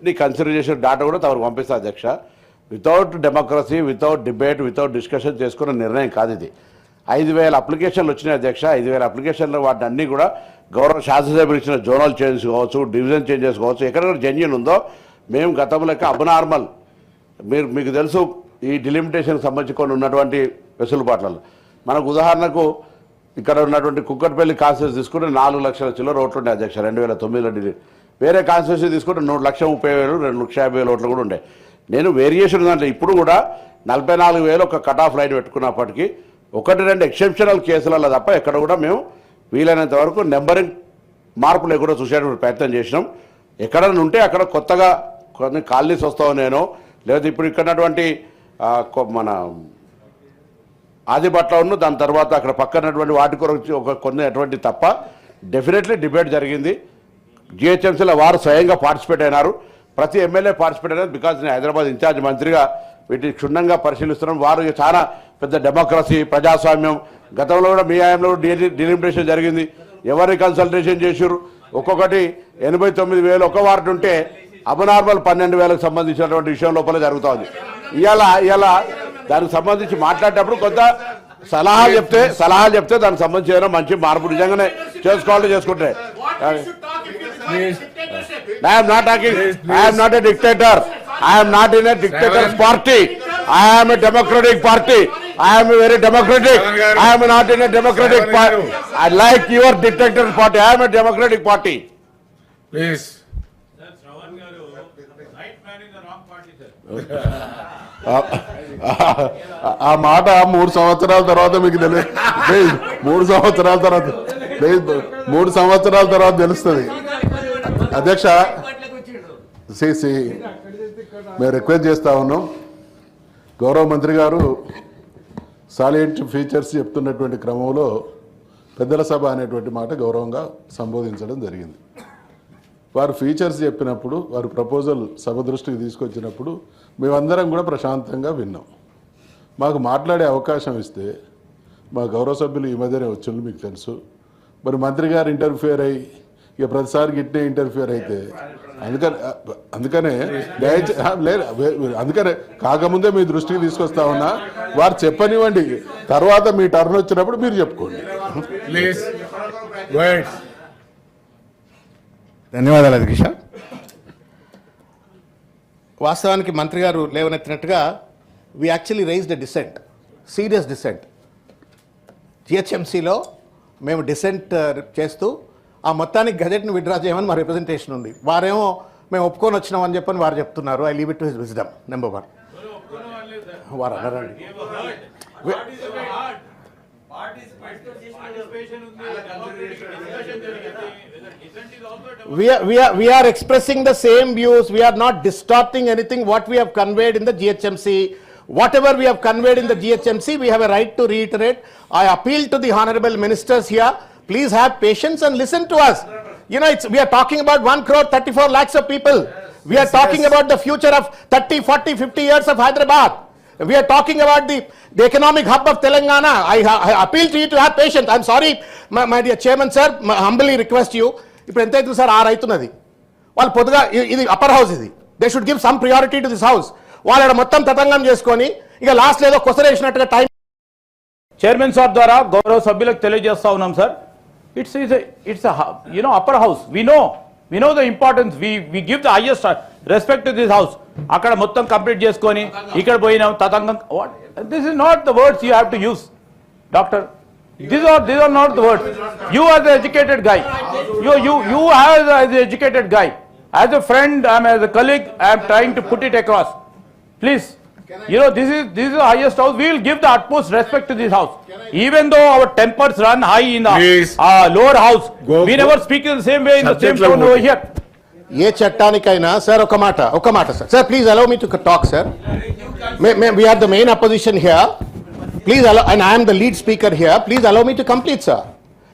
అన్నింటినీ కన్సిడర్ చేసిన డాటా కూడా తమకు పంపిస్తా అధ్యక్ష. Without democracy without debate without discussion చేసుకున్న నిర్ణయం కాదు ఇది. ఐదు వేల అప్లికేషన్లు వచ్చినాయి అధ్యక్ష. ఐదు వేల అప్లికేషన్లు వాటిని అన్నీ కూడా గౌరవ శాసనసభ్యులు ఇచ్చిన జోనల్ చేంజెస్ కావచ్చు డివిజన్ చేంజెస్ కావచ్చు ఎక్కడ జెన్యున్ ఉందో మేము గతంలో అబ్నార్మల్. మీరు మీకు తెలుసు ఈ డిలిమిటేషన్కి సంబంధించి కొన్ని ఉన్నటువంటి వెసులుబాట్లలో. మనకు ఉదాహరణకు ఇక్కడ ఉన్నటువంటి కుక్కట్పల్లి కాన్స్టిట్యూన్సీ తీసుకుంటే నాలుగు లక్షల చిల్లర ఓట్లు ఉండే అధ్యక్ష. రెండు వేల తొమ్మిదిలో డిలి వేరే కాన్స్టిట్యూషన్ తీసుకుంటే నూరు లక్ష ముప్పై వేలు రెండు లక్ష యాభై వేలు ఓట్లు కూడా ఉండే. నేను వేరియేషన్ దాంట్లో ఇప్పుడు కూడా నలభై నాలుగు వేలు ఒక కట్ ఆఫ్ లైన్ పెట్టుకున్నప్పటికీ ఒకటి రెండు ఎక్సెప్షనల్ కేసులలో తప్ప ఎక్కడ కూడా మేము వీలైనంత వరకు నెంబరింగ్ మార్పు లేకుండా చూసేటువంటి ప్రయత్నం చేసినాం. ఎక్కడన్నా ఉంటే అక్కడ కొత్తగా కొన్ని కాలనీస్ వస్తావు నేను లేదా ఇప్పుడు ఇక్కడటువంటి కొ- మన ఆదిపట్ల ఉన్న దాని తర్వాత అక్కడ పక్కనటువంటి వాటి కొరకు ఒక కొన్ని అటువంటి తప్ప డెఫినెట్లీ డిబేట్ జరిగింది. జిహెచ్ఎంసీలో వారు స్వయంగా పార్టిసిపేట్ అయినారు. ప్రతి ఎమ్మెల్యే పార్టిసిపేట్ అయినారు బికాజ్ నేను హైదరాబాద్ ఇన్ఛార్జ్ మంత్రిగా వీటిని క్షుణ్ణంగా పరిశీలిస్తున్నాం వారు చాలా పెద్ద డెమోక్రసీ ప్రజాస్వామ్యం గతంలో కూడా మీ హయాంలో డిలిమిటేషన్ జరిగింది. ఎవరిని కన్సల్టేషన్ చేశారు ఒక్కొక్కటి ఎనభై తొమ్మిది వేలు ఒక వార్డు ఉంటే అబనార్మల్ పన్నెండు వేలకు సంబంధించినటువంటి విషయం లోపల జరుగుతూ ఉంది. ఇవాళ ఇవాళ దానికి సంబంధించి మాట్లాడేటప్పుడు కొంత సలహా చెప్తే సలహా చెప్తే దానికి సంబంధించి ఏదైనా మంచి మార్పు నిజంగానే చేసుకోవాలని చేసుకుంటే. I'm not talking I'm not a dictator I'm not in a dictator's party I'm a democratic party I'm very democratic I'm not in a democratic party I like your dictator party I'm a democratic party please Shravan గారు right man in the wrong party sir ఆ మాట మూడు సంవత్సరాల తర్వాత మీకు తెలియదు మూడు సంవత్సరాల తర్వాత మూడు సంవత్సరాల తర్వాత తెలుస్తుంది. అధ్యక్ష సిసి మేము రిక్వెస్ట్ చేస్తా ఉన్నాం. గౌరవ మంత్రి గారు సాలియంట్ ఫీచర్స్ చెప్తున్నటువంటి క్రమంలో పెద్దల సభ అనేటువంటి మాట గౌరవంగా సంబోధించడం జరిగింది. వారు ఫీచర్స్ చెప్పినప్పుడు వారు ప్రపోజల్ సభ దృష్టికి తీసుకొచ్చినప్పుడు మేమందరం కూడా ప్రశాంతంగా విన్నాం. మాకు మాట్లాడే అవకాశం ఇస్తే మా గౌరవ సభ్యులు ఈ మధ్యనే వచ్చిండ్రు మీకు తెలుసు. మరి మంత్రి గారు ఇంటర్ఫియర్ అయ్యి ఇక ప్రతిసారి గిట్టే ఇంటర్ఫియర్ అయితే. అందుకని అందుకనే లేదు అందుకనే కాకముందే మీ దృష్టికి తీసుకొస్తా ఉన్నా వారు చెప్పనివ్వండి. తర్వాత మీ టర్న్ వచ్చినప్పుడు మీరు చెప్పుకోండి. ప్లీజ్ ధన్యవాదాలు అధ్యక్ష వాస్తవానికి మంత్రి గారు లేవనెత్తినట్టుగా we actually raise the dissent serious dissent జిహెచ్ఎంసీలో మేము డిసెంట్ uh, చేస్తూ ఆ మొత్తానికి గజెట్ను విడ్రా చేయమని మా రిప్రజెంటేషన్ ఉంది వారేమో మేము ఒప్పుకొని వచ్చినాం అని చెప్పని వారు చెప్తున్నారు I leave it to his wisdom number one వారు అన్నారండి we're expressing the same views we're not distorting anything what we have conveyed in the GHMC whatever we have in the GHMC we have a right to reiterate I appeal to the honourable ministers here please have patience and listen to us. You know, it's, we are talking about 1 crore 34 lakhs of people. We are talking about the future of 30, 40, 50 years of Hyderabad. We are talking about the, the economic hub of Telangana. I, I appeal to you to have patience. I'm sorry, my, my dear chairman sir, my humbly request you. ఇప్పుడు ఎంత అవుతుంది sir ఆరు అవుతున్నది వాళ్ళు పొద్దుగా ఇది upper house ఇది they should give some priority to this house వాళ్ళు మొత్తం తతంగం చేసుకొని ఇక లాస్ట్ ఏదో కొసరేసినట్టుగా టైం చైర్మన్ సార్ ద్వారా గౌరవ సభ్యులకు తెలియజేస్తా ఉన్నాం sir it's is it's you know upper house we know we know the importance we we give the highest respect to this house అక్కడ మొత్తం కంప్లీట్ చేసుకొని ఇక్కడ పోయినాం తతంగం. This is not the words you have to use doctor these are these are not the words you are the educated guy you you you have the educated guy as a friend I'm as a colleague I'm trying to put it across Please, you know, this is, this is the highest house. We will give the utmost respect to this house. Even though our tempers run high in the Please. uh, lower house, Go- we go- never speak in the same way in the same Subject tone level. over here. A చట్టానికైనా sir ఒక మాట ఒక మాట sir sir please allow me to talk sir we're the main opposition here please allow and I'm the lead speaker here please allow me to complete sir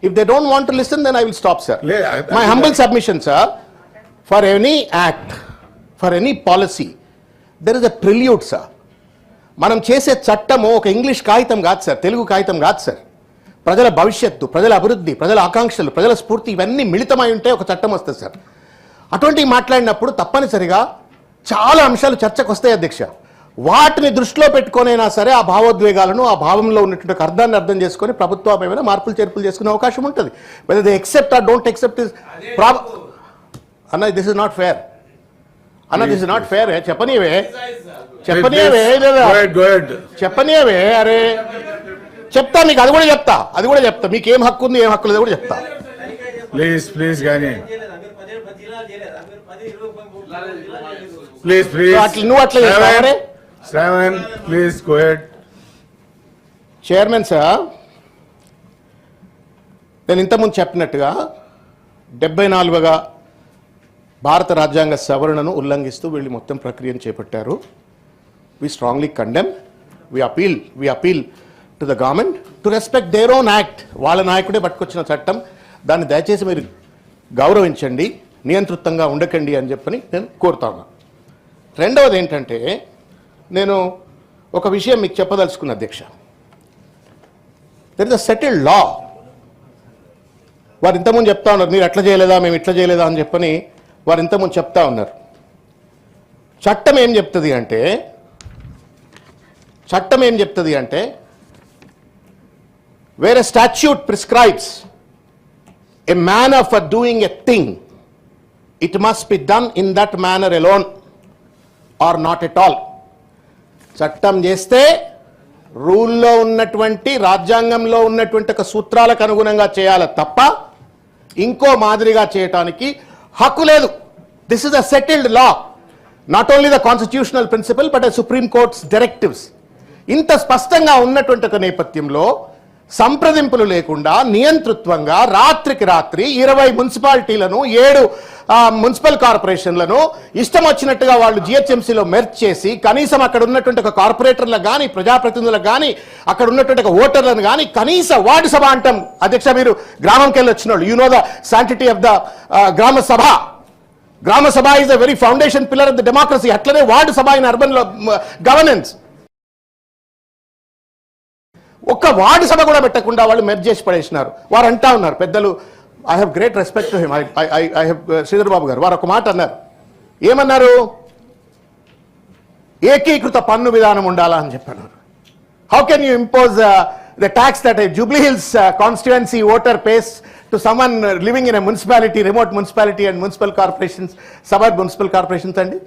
if they don't want to listen then I will stop sir లే, I- my humble submission sir for any act for any policy there is a prelude sir మనం చేసే చట్టము ఒక English కాగితం కాదు sir Telugu కాగితం కాదు sir. ప్రజల భవిష్యత్తు ప్రజల అభివృద్ధి ప్రజల ఆకాంక్షలు ప్రజల స్ఫూర్తి ఇవన్నీ మిళితమై ఉంటే ఒక చట్టం వస్తుంది సార్. అటువంటివి మాట్లాడినప్పుడు తప్పనిసరిగా చాలా అంశాలు చర్చకు వస్తాయి అధ్యక్ష. వాటిని దృష్టిలో పెట్టుకొనైనా సరే ఆ భావోద్వేగాలను ఆ భావంలో ఉన్నటువంటి అర్థాన్ని అర్థం చేసుకొని ప్రభుత్వం ఏమైనా మార్పులు చేర్పులు చేసుకునే అవకాశం ఉంటుంది. Whether they accept or don't accept is problem అన్న దిస్ ఇస్ నాట్ ఫేర్ అన్న దిస్ ఇస్ నాట్ ఫేర్ చెప్పనీవే చెప్పనీవే. చెప్పనీయవే అరే చెప్తా మీకు అది కూడా చెప్తా అది కూడా చెప్తా మీకు ఏం హక్కు ఉంది ఏం హక్కు లేదు కూడా చెప్తా ముప్పై జిల్లాలు చేశారు. Please, please. అట్లా నువ్వు అట్లా చేస్తావా Seven, రే? Seven, please, go ahead. Chairman sir నేను ఇంతకుముందు చెప్పినట్టుగా డెబ్బై నాలుగుగా భారత రాజ్యాంగ సవరణను ఉల్లంఘిస్తూ వీళ్ళు మొత్తం ప్రక్రియను చేపట్టారు. We strongly condemn we appeal we appeal to the government to respect their own act వాళ్ళ నాయకుడే పట్టుకొచ్చిన చట్టం. దాన్ని దయచేసి మీరు గౌరవించండి నియంతృత్వంగా ఉండకండి అని చెప్పని నేను కోరుతా ఉన్నా. రెండవది ఏంటంటే నేను ఒక విషయం మీకు చెప్పదలుచుకున్న అధ్యక్ష. There is a settled law వారు ఇంతకుముందు చెప్తా ఉన్నారు మీరు ఎట్లా చేయలేదా మేము ఇట్లా చేయలేదా అని చెప్పని వారు ఇంతకుముందు చెప్తా ఉన్నారు. చట్టం ఏం చెప్తుంది అంటే చట్టం ఏం చెప్తుంది అంటే వేరే statute prescribes a manner for doing a thing it must be done in that manner alone or not at all చట్టం చేస్తే రూల్లో ఉన్నటువంటి రాజ్యాంగంలో ఉన్నటువంటి ఒక సూత్రాలకు అనుగుణంగా చేయాలి తప్ప ఇంకో మాదిరిగా చేయటానికి హక్కు లేదు. This is a settled law not only the constitutional principle but Supreme Court's directives ఇంత స్పష్టంగా ఉన్నటువంటి ఒక నేపథ్యంలో సంప్రదింపులు లేకుండా నియంతృత్వంగా రాత్రికి రాత్రి ఇరవై మున్సిపాలిటీలను ఏడు మున్సిపల్ కార్పొరేషన్లను ఇష్టం వచ్చినట్టుగా వాళ్ళు జిహెచ్ఎంసీలో మెర్చ్ చేసి కనీసం అక్కడ ఉన్నటువంటి ఒక కార్పొరేటర్లకు కానీ ప్రజాప్రతినిధులకు కానీ అక్కడ ఉన్నటువంటి ఒక ఓటర్లను కానీ కనీస వార్డు సభ అంటాం. అధ్యక్ష మీరు గ్రామంకి వెళ్ళి వచ్చిన వాళ్ళు you know the sanctity of the gram sabha. Gram sabha is the very foundation pillar of the democracy అట్లనే ward sabha in urban governance ఒక్క వార్డు సభ కూడా పెట్టకుండా వాళ్ళు మెర్జ్ చేసి పడేసినారు. వారు అంటా ఉన్నారు. పెద్దలు I have great respect to him I I have Sridhar Babu గారు. వారు ఒక మాట అన్నారు. ఏమన్నారు? ఏకీకృత పన్ను విధానం ఉండాలా అని చెప్పన్నారు. How can you impose the tax that Jubilee Hills constituency voter pays to someone living in a municipality remote municipality and municipal corporations suburban municipal corporations అండి?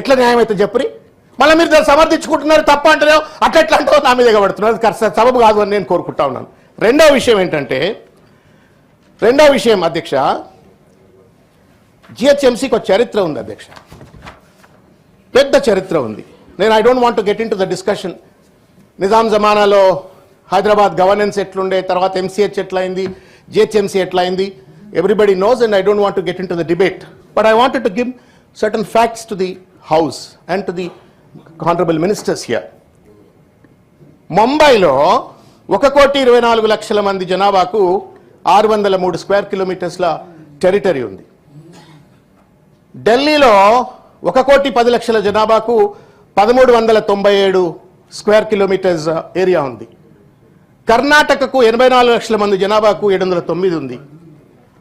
ఎట్లా న్యాయం అయితే చెప్పురి? మళ్ళీ మీరు దాన్ని సమర్థించుకుంటున్నారు తప్ప అంటారు అట్లా ఎట్లా అంటావు నా మీద ఎగబడుతున్నారు. కరెక్ట్ సబబు కాదు అని నేను కోరుకుంటా ఉన్నాను. రెండవ విషయం ఏంటంటే రెండవ విషయం అధ్యక్ష జిహెచ్ఎంసీకి ఒక చరిత్ర ఉంది అధ్యక్ష. పెద్ద చరిత్ర ఉంది. నేను I don't want get into the discussion Nizam జమానాలో Hyderabad governance ఎట్లుండే తర్వాత ఎంసీహెచ్ ఎట్లయింది GHMC ఎట్లయింది everybody knows and I don't want to get into the debate but I wanted to give certain facts to the house and to the honourable ministers here ముంబైలో ఒక కోటి ఇరవై నాలుగు లక్షల మంది జనాభాకు ఆరు వందల మూడు స్క్వేర్ కిలోమీటర్స్ల టెరిటరీ ఉంది. ఢిల్లీలో ఒక కోటి పది లక్షల జనాభాకు పదమూడు వందల తొంభై ఏడు స్క్వేర్ కిలోమీటర్స్ ఏరియా ఉంది. కర్ణాటకకు ఎనభై నాలుగు లక్షల మంది జనాభాకు ఏడు వందల తొమ్మిది ఉంది.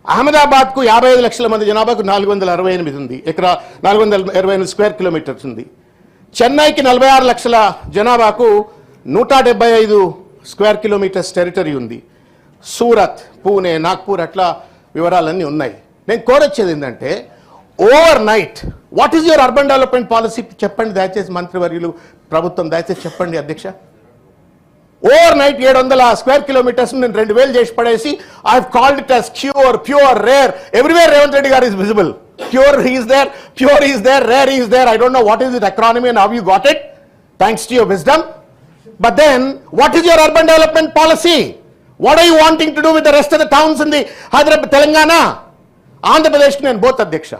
అహ్మదాబాద్కు యాభై ఐదు లక్షల మంది జనాభాకు నాలుగు వందల అరవై ఎనిమిది ఉంది. ఎకరా నాలుగు వందల ఇరవై ఎనిమిది స్క్వేర్ కిలోమీటర్స్ ఉంది. చెన్నైకి నలభై ఆరు లక్షల జనాభాకు నూట డెబ్బై ఐదు స్క్వేర్ కిలోమీటర్స్ టెరిటరీ ఉంది. సూరత్ పూణే నాగ్పూర్ అట్లా వివరాలన్నీ ఉన్నాయి. నేను కోరొచ్చేది ఏంటంటే overnight what is your urban development policy చెప్పండి దయచేసి మంత్రివర్యులు ప్రభుత్వం దయచేసి చెప్పండి అధ్యక్ష. ఓవర్ నైట్ ఏడు వందల స్క్వేర్ కిలోమీటర్స్ నేను రెండు వేలు చేసి పడేసి I called it as cure pure rare everywhere Revanth Reddy గారు is visible pure he's there pure is there rare is there I don't know what is it economy and have you got it thanks to your wisdom but then what is your urban development policy what are you wanting to do with the rest of the towns in the Hyderabad Telangana Andhra Pradesh నేను both అధ్యక్ష.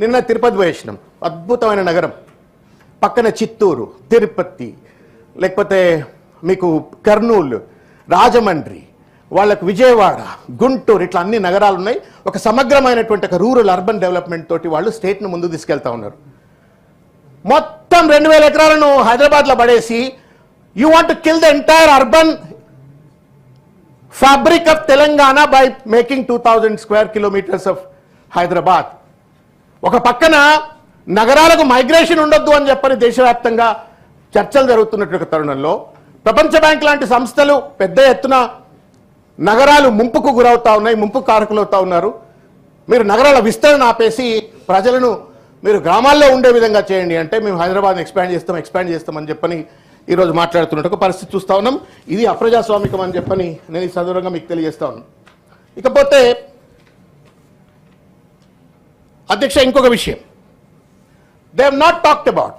నిన్న తిరుపతి పోయేసినాం. అద్భుతమైన నగరం. పక్కన చిత్తూరు తిరుపతి లేకపోతే మీకు కర్నూలు రాజమండ్రి వాళ్ళకు విజయవాడ గుంటూరు ఇట్లా అన్ని నగరాలు ఉన్నాయి. ఒక సమగ్రమైనటువంటి ఒక రూరల్ అర్బన్ డెవలప్మెంట్ తోటి వాళ్ళు స్టేట్ను ముందు తీసుకెళ్తా ఉన్నారు. మొత్తం రెండు వేల ఎకరాలను హైదరాబాద్లో పడేసి you want kill the entire urban fabric of Telangana by making two thousand square kilometres of Hyderabad ఒక పక్కన నగరాలకు మైగ్రేషన్ ఉండొద్దు అని చెప్పని దేశవ్యాప్తంగా చర్చలు జరుగుతున్నటువంటి తరుణంలో ప్రపంచ బ్యాంక్ లాంటి సంస్థలు పెద్ద ఎత్తున నగరాలు ముంపుకు గురవుతా ఉన్నాయి ముంపు కారకులు అవుతా ఉన్నారు. మీరు నగరాల విస్తరణ ఆపేసి ప్రజలను మీరు గ్రామాల్లో ఉండే విధంగా చేయండి అంటే మేము హైదరాబాద్ని ఎక్స్పాండ్ చేస్తాం ఎక్స్పాండ్ చేస్తామని చెప్పని ఈరోజు మాట్లాడుతున్నట్టు పరిస్థితి చూస్తా ఉన్నాం. ఇది అప్రజాస్వామికం అని చెప్పని నేను ఈ సందర్భంగా మీకు తెలియజేస్తా ఉన్నాను. ఇకపోతే అధ్యక్ష ఇంకొక విషయం. They have not talked about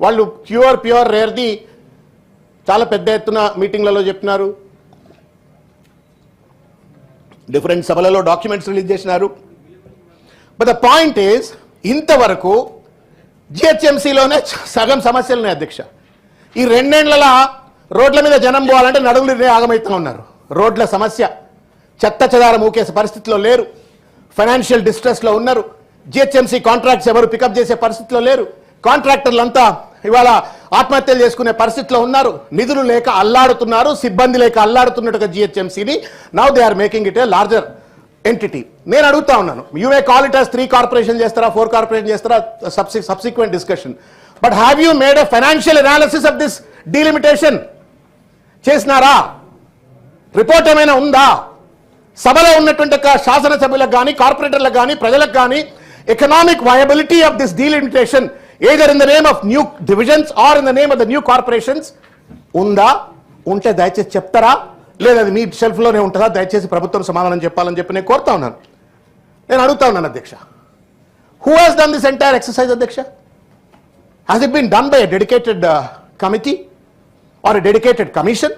వాళ్ళు క్యూఆర్ ప్యూర్ రేర్ది చాలా పెద్ద ఎత్తున మీటింగ్లలో చెప్పినారు. డిఫరెంట్ సభలలో డాక్యుమెంట్స్ రిలీజ్ చేసినారు. బట్ ద పాయింట్ ఈజ్ ఇంతవరకు జిహెచ్ఎంసీలోనే సగం సమస్యలు ఉన్నాయి అధ్యక్ష. ఈ రెండేళ్ళలో రోడ్ల మీద జనం పోవాలంటే నడుములు ఆగమైతా ఉన్నారు. రోడ్ల సమస్య. చెత్త చెదారం ఊకేసే పరిస్థితిలో లేరు. ఫైనాన్షియల్ డిస్ట్రెస్లో ఉన్నారు. జిహెచ్ఎంసీ కాంట్రాక్ట్స్ ఎవరు పికప్ చేసే పరిస్థితిలో లేరు. కాంట్రాక్టర్లంతా ఇవాళ ఆత్మహత్యలు చేసుకునే పరిస్థితిలో ఉన్నారు. నిధులు లేక అల్లాడుతున్నారు. సిబ్బంది లేక అల్లాడుతున్నట్టుగా జిహెచ్ఎంసీని. Now they are making it a larger entity నేను అడుగుతా ఉన్నాను. You may call it as three corporation చేస్తారా ఫోర్ కార్పొరేషన్ చేస్తారా subsequent discussion but have you made a financial analysis of this delimitation చేసినారా? రిపోర్ట్ ఏమైనా ఉందా? సభలో ఉన్నటువంటి శాసనసభ్యులకు కానీ కార్పొరేటర్లకు కానీ ప్రజలకు కానీ economic viability of this delimitation either in the name of new divisions or in the name of the new corporations ఉందా? ఉంటే దయచేసి చెప్తారా? లేదా అది మీ షెల్ఫ్లోనే ఉంటుందా? దయచేసి ప్రభుత్వం సమాధానం చెప్పాలని చెప్పి నేను కోరుతా ఉన్నాను. నేను అడుగుతా ఉన్నాను అధ్యక్ష. Who has done this entire exercise అధ్యక్ష? Has it been done by a dedicated committee or a dedicated commission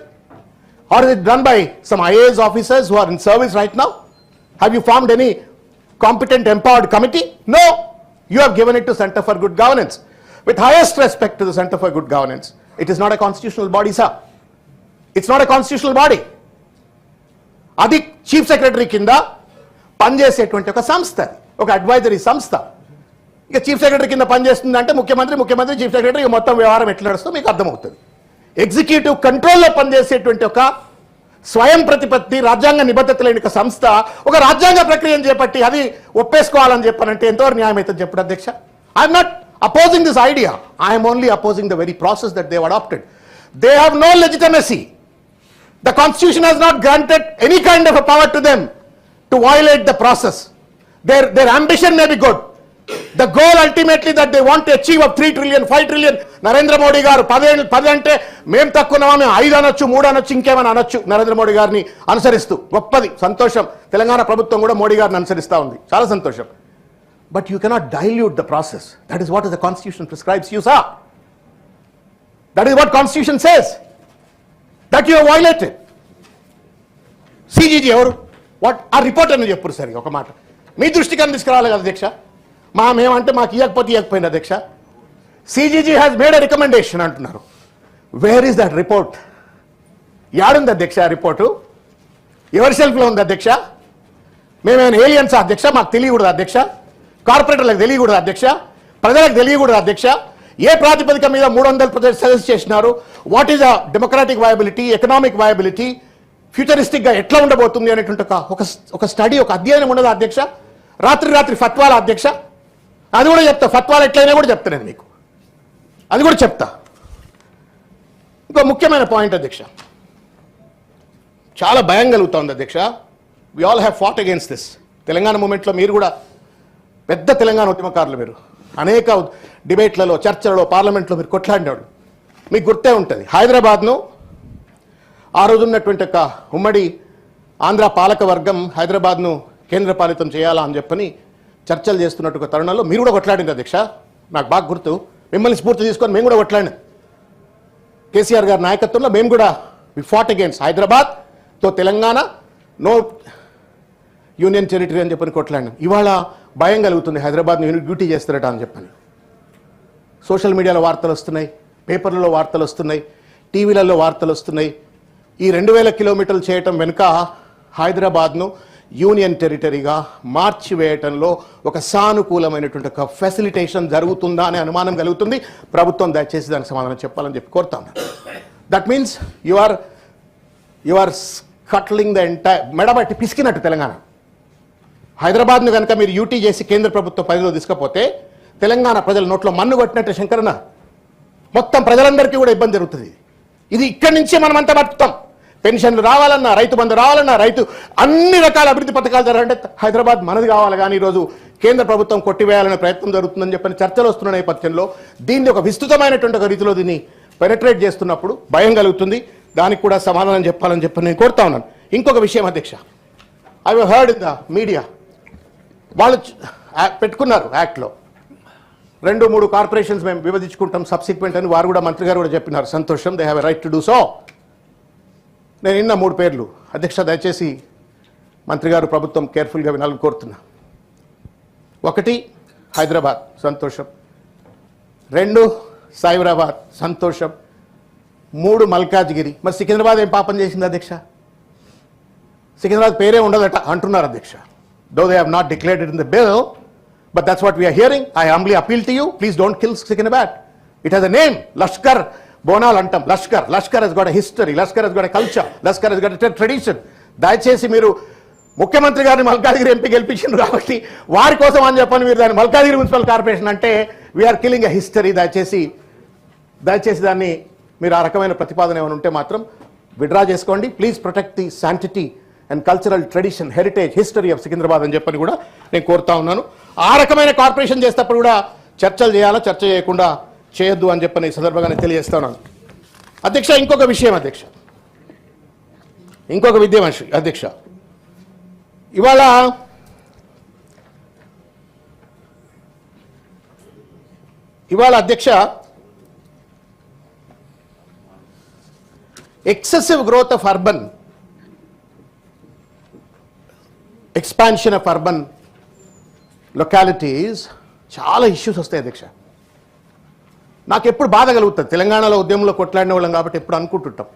Or is it done by some IAS officers who are in service right now? Have you formed any competent empowered committee? No. You have given it to Center for Good Governance. With highest respect to the Center for Good Governance, it is not a constitutional body, sir. It's not a constitutional body. అది chief secretary కింద పనిచేసేటువంటి ఒక సంస్థ అది. ఒక advisory సంస్థ ఇక chief secretary కింద పనిచేస్తుందంటే ముఖ్యమంత్రి ముఖ్యమంత్రి చీఫ్ సెక్రటరీ ఇక మొత్తం వ్యవహారం ఎట్లా నడుస్తుందో మీకు అర్థమవుతుంది ఎగ్జిక్యూటివ్ కంట్రోల్లో పనిచేసేటువంటి ఒక స్వయం ప్రతిపత్తి రాజ్యాంగ నిబద్ధత లేని ఒక సంస్థ ఒక రాజ్యాంగ ప్రక్రియను చేపట్టి అది ఒప్పేసుకోవాలని చెప్పానంటే ఎంతవరకు న్యాయం అవుతుంది చెప్పడు అధ్యక్ష? I'm not opposing this idea I'm only opposing the very process that they've adapted they have no legitimacy The constitution has not granted any kind of power to them to to the process their their ambition may be good the goal ultimately that they want achieve up three trillion five trillion Narendra Modi garu పదే పది అంటే మేము తక్కువన్నామా మేము ఐదు అనొచ్చు మూడు అనొచ్చు ఇంకేమైనా అనొచ్చు నరేంద్ర మోడీ గారిని అనుసరిస్తూ. గొప్పది సంతోషం. తెలంగాణ ప్రభుత్వం కూడా మోడీ గారిని అనుసరిస్తూ ఉంది. చాలా సంతోషం. But you cannot dilute the process that is what is the constitution prescribes you saw that is what constitution says that you violated CAG ఎవరు? వాట్ ఆ రిపోర్ట్ అని చెప్పరు సరే ఒక మాట. మీ దృష్టికి అని తీసుకురావాలి కదా అధ్యక్ష? మా మేమంటే మాకు ఇవ్వకపోతే ఇవ్వకపోయింది అధ్యక్ష. CGG has made a recommendation అంటున్నారు. వేర్ ఈస్ దట్ రిపోర్ట్ యాడుంది అధ్యక్ష రిపోర్టు? ఎవరి సెల్ఫ్లో ఉంది అధ్యక్ష? మేమేమైనా ఏలియన్స్ అధ్యక్ష? మాకు తెలియకూడదు అధ్యక్ష? కార్పొరేటర్లకు తెలియకూడదు అధ్యక్ష? ప్రజలకు తెలియకూడదు అధ్యక్ష? ఏ ప్రాతిపదిక మీద మూడు వందల ప్రజలు సజెస్ట్ చేసినారు? What is a democratic viability economic viability ఫ్యూచరిస్టిక్గా ఎట్లా ఉండబోతుంది అనేటువంటి ఒక ఒక ఒక స్టడీ ఒక అధ్యయనం ఉండదు అధ్యక్ష? రాత్రి రాత్రి ఫత్వాల అధ్యక్ష? అది కూడా చెప్తా. ఫత్వాలు ఎట్లయినా కూడా చెప్తా నేను మీకు. అది కూడా చెప్తా. ఇంకో ముఖ్యమైన పాయింట్ అధ్యక్ష. చాలా భయం కలుగుతోంది అధ్యక్ష. We all have fought against this Telangana మూమెంట్లో మీరు కూడా పెద్ద తెలంగాణ ఉద్యమకారులు మీరు. అనేక డిబేట్లలో చర్చలలో పార్లమెంట్లో మీరు కొట్లాడినాడు మీకు గుర్తే ఉంటుంది. హైదరాబాద్ను ఆ రోజున్నటువంటి ఒక ఉమ్మడి ఆంధ్ర పాలక వర్గం హైదరాబాద్ను కేంద్రపాలితం చేయాలా అని చెప్పని చర్చలు చేస్తున్నట్టు ఒక తరుణంలో మీరు కూడా కొట్లాడింది అధ్యక్ష నాకు బాగా గుర్తు. మిమ్మల్ని స్ఫూర్తి తీసుకొని మేము కూడా కొట్లాడినాం. కేసీఆర్ గారి నాయకత్వంలో మేము కూడా వి ఫాట్ అగేన్స్ హైదరాబాద్తో తెలంగాణ నో యూనియన్ టెరిటరీ అని చెప్పని కొట్లాడినాం. ఇవాళ భయం కలుగుతుంది హైదరాబాద్ యూనిట్ డ్యూటీ చేస్తారట అని చెప్పని. సోషల్ మీడియాలో వార్తలు వస్తున్నాయి పేపర్లలో వార్తలు వస్తున్నాయి టీవీలలో వార్తలు వస్తున్నాయి. ఈ రెండు వేల కిలోమీటర్లు చేయటం వెనుక హైదరాబాద్ను యూనియన్ టెరిటరీగా మార్చివేయటంలో ఒక సానుకూలమైనటువంటి ఒక ఫెసిలిటేషన్ జరుగుతుందా అనే అనుమానం కలుగుతుంది. ప్రభుత్వం దయచేసి దానికి సమాధానం చెప్పాలని చెప్పి కోరుతా that means you are you are cutting the entire మెడబట్టి పిసికినట్టు తెలంగాణ. హైదరాబాద్ను కనుక మీరు యూటీ చేసి కేంద్ర ప్రభుత్వ పరిధిలో తీసుకపోతే తెలంగాణ ప్రజల నోట్లో మన్ను కొట్టినట్టు శంకరన్న. మొత్తం ప్రజలందరికీ కూడా ఇబ్బంది జరుగుతుంది. ఇది ఇక్కడి నుంచే మనమంతా బతుకుతాం. పెన్షన్లు రావాలన్నా రైతు బంధు రావాలన్నా రైతు అన్ని రకాల అభివృద్ధి పథకాలు జరగాలంటే హైదరాబాద్ మనది కావాలి కానీ ఈరోజు కేంద్ర ప్రభుత్వం కొట్టివేయాలనే ప్రయత్నం జరుగుతుందని చెప్పని చర్చలు వస్తున్న నేపథ్యంలో దీన్ని ఒక విస్తృతమైనటువంటి ఒక రీతిలో దీన్ని పెనట్రేట్ చేస్తున్నప్పుడు భయం కలుగుతుంది. దానికి కూడా సమాధానం చెప్పాలని చెప్పి నేను కోరుతా ఉన్నాను. ఇంకొక విషయం అధ్యక్ష. I heard in the media వాళ్ళు పెట్టుకున్నారు యాక్ట్లో. రెండు మూడు కార్పొరేషన్స్ మేము విభజించుకుంటాం సబ్సిక్వెంట్ అని వారు కూడా మంత్రి గారు కూడా చెప్పినారు. సంతోషం they have right to do so నేను నిన్న మూడు పేర్లు. అధ్యక్ష దయచేసి మంత్రి గారు ప్రభుత్వం కేర్ఫుల్గా వినాలని కోరుతున్నా. ఒకటి హైదరాబాద్ సంతోషం. రెండు సైబరాబాద్ సంతోషం. మూడు మల్కాజ్గిరి. మరి సికింద్రాబాద్ ఏం పాపం చేసింది అధ్యక్ష? సికింద్రాబాద్ పేరే ఉండదట అంటున్నారు అధ్యక్ష. Though they have not declared in the bill but that's what we're hearing I humbly appeal to you please don't kill Secunderabad it has a name Lashkar Bonalu అంటాం. Lashkar Lashkar has got history Lashkar has got culture Lashkar has got tradition దయచేసి మీరు ముఖ్యమంత్రి గారిని మల్కాదిగిరి MP గెలిపించారు కాబట్టి వారి కోసం అని చెప్పని మీరు దాన్ని మల్కాదిగిరి మున్సిపల్ కార్పొరేషన్ అంటే వీఆర్ కిల్లింగ్ ఎ హిస్టరీ దయచేసి దయచేసి దాన్ని మీరు ఆ రకమైన ప్రతిపాదన ఏమైనా ఉంటే మాత్రం విడ్రా చేసుకోండి. Please protect the sanctity and cultural tradition heritage history of Secunderabad అని చెప్పని కూడా నేను కోరుతా ఉన్నాను. ఆ రకమైన కార్పొరేషన్ చేసేటప్పుడు కూడా చర్చలు చేయాలా? చర్చ చేయకుండా చేయొద్దు అని చెప్పని సందర్భంగా తెలియజేస్తా ఉన్నాను అధ్యక్ష ఇంకొక విషయం అధ్యక్ష. ఇంకొక విద్య అధ్యక్ష. ఇవాళ ఇవాళ అధ్యక్ష excessive growth of urban expansion of urban localities చాలా ఇష్యూస్ వస్తాయి అధ్యక్ష. నాకు ఎప్పుడు బాధ కలుగుతుంది. తెలంగాణలో ఉద్యమంలో కొట్లాడిన వాళ్ళం కాబట్టి ఎప్పుడు అనుకుంటుంటాం.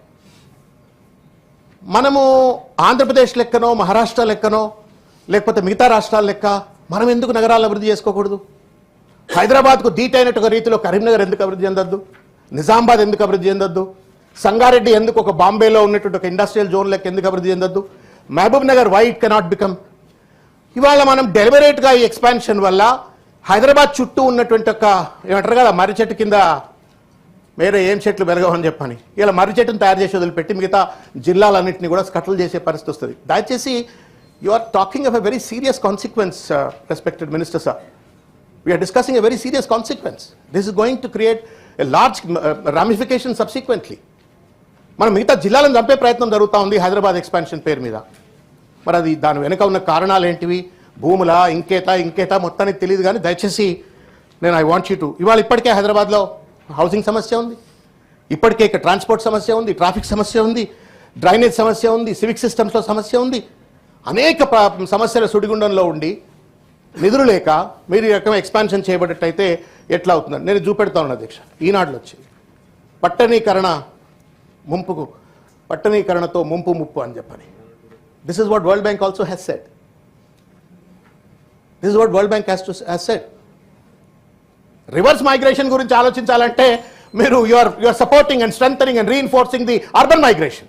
మనము ఆంధ్రప్రదేశ్ లెక్కనో మహారాష్ట్ర లెక్కనో లేకపోతే మిగతా రాష్ట్రాల లెక్క మనం ఎందుకు నగరాలను అభివృద్ధి చేసుకోకూడదు? హైదరాబాద్కు దీట్ ఒక రీతిలో కరీంనగర్ ఎందుకు అభివృద్ధి చెందొద్దు? నిజామాబాద్ ఎందుకు అభివృద్ధి చెందొద్దు? సంగారెడ్డి ఎందుకు ఒక బాంబేలో ఉన్నటువంటి ఒక ఇండస్ట్రియల్ జోన్ లెక్క ఎందుకు అభివృద్ధి చెందొద్దు? Mahabubnagar why it cannot become ఇవాళ మనం డెలివరేట్గా ఈ ఎక్స్పాన్షన్ వల్ల హైదరాబాద్ చుట్టూ ఉన్నటువంటి ఒక ఏమంటారు కదా మర్రి చెట్టు కింద వేరే ఏం చెట్లు పెరగవని చెప్పని. ఇలా మర్రి చెట్టును తయారు చేసి వదిలిపెట్టి మిగతా జిల్లాలన్నింటినీ కూడా స్కట్లు చేసే పరిస్థితి వస్తుంది. దయచేసి you are talking of a very serious consequence respected minister sir we're discussing a very serious consequence this is going to create a large ramification subsequently మనం మిగతా జిల్లాలను చంపే ప్రయత్నం జరుగుతూ ఉంది హైదరాబాద్ ఎక్స్పాన్షన్ పేరు మీద. మరి అది దాని వెనుక ఉన్న కారణాలు ఏంటివి భూముల ఇంకేత ఇంకేత మొత్తానికి తెలియదు కానీ దయచేసి నేను ఐ వాంట్ యూ టు ఇవాళ ఇప్పటికే హైదరాబాద్లో హౌసింగ్ సమస్య ఉంది. ఇప్పటికే ఇక్కడ ట్రాన్స్పోర్ట్ సమస్య ఉంది ట్రాఫిక్ సమస్య ఉంది డ్రైనేజ్ సమస్య ఉంది సివిక్ సిస్టమ్స్లో సమస్య ఉంది. అనేక సమస్యల సుడిగుండంలో ఉండి నిధులు లేక మీరు ఈ రకం ఎక్స్పాన్షన్ చేయబడేటైతే ఎట్లా అవుతుందని నేను చూపెడతా ఉన్నాను అధ్యక్ష. ఈనాడులో వచ్చి. పట్టణీకరణ ముంపుకు పట్టణీకరణతో ముంపు ముప్పు అని చెప్పని. This is what world bank also has set this what world bank has to has set reverse migration గురించి ఆలోచించాలంటే మీరు you're you're supporting and strength and reinforcing the urban migration